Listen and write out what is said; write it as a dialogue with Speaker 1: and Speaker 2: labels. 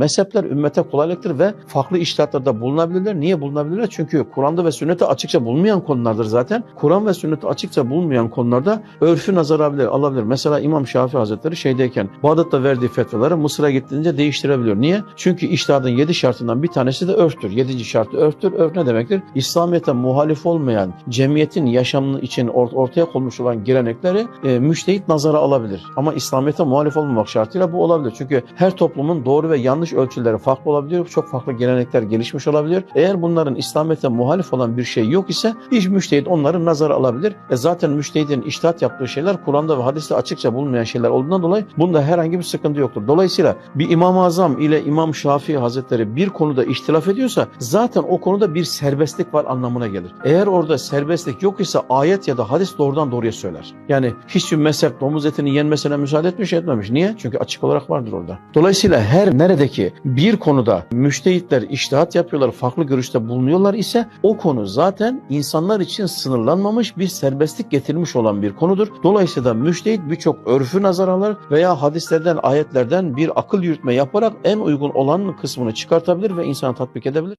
Speaker 1: Mezhepler ümmete kolaylıktır ve farklı iştihatlarda bulunabilirler. Niye bulunabilirler? Çünkü Kur'an'da ve sünnette açıkça bulunmayan konulardır zaten. Kur'an ve sünnette açıkça bulunmayan konularda örfü nazar alabilir, alabilir. Mesela İmam Şafii Hazretleri şeydeyken Bağdat'ta verdiği fetvaları Mısır'a gittiğince değiştirebiliyor. Niye? Çünkü iştihadın yedi şartından bir tanesi de örftür. Yedinci şartı örftür. Örf ne demektir? İslamiyet'e muhalif olmayan cemiyetin yaşamını için or- ortaya konmuş olan gelenekleri e, müştehit nazara alabilir. Ama İslamiyet'e muhalif olmamak şartıyla bu olabilir. Çünkü her toplumun doğru ve yanlış ölçüleri farklı olabiliyor. Çok farklı gelenekler gelişmiş olabilir. Eğer bunların İslamiyet'e muhalif olan bir şey yok ise hiç müştehit onları nazara alabilir. E zaten müştehidin iştihat yaptığı şeyler Kur'an'da ve hadiste açıkça bulunmayan şeyler olduğundan dolayı bunda herhangi bir sıkıntı yoktur. Dolayısıyla bir İmam-ı Azam ile İmam Şafii Hazretleri bir konuda ihtilaf ediyorsa zaten o konuda bir serbestlik var anlamına gelir. Eğer orada serbestlik yok ise ayet ya da hadis doğrudan doğruya söyler. Yani hiçbir mezhep domuz etinin yenmesine müsaade etmiş etmemiş. Niye? Çünkü açık olarak vardır orada. Dolayısıyla her neredeki bir konuda müştehitler iştihat yapıyorlar, farklı görüşte bulunuyorlar ise o konu zaten insanlar için sınırlanmamış bir serbestlik getirilmiş olan bir konudur. Dolayısıyla müştehit birçok örfü nazar alır veya hadislerden, ayetlerden bir akıl yürütme yaparak en uygun olan kısmını çıkartabilir ve insana tatbik edebilir.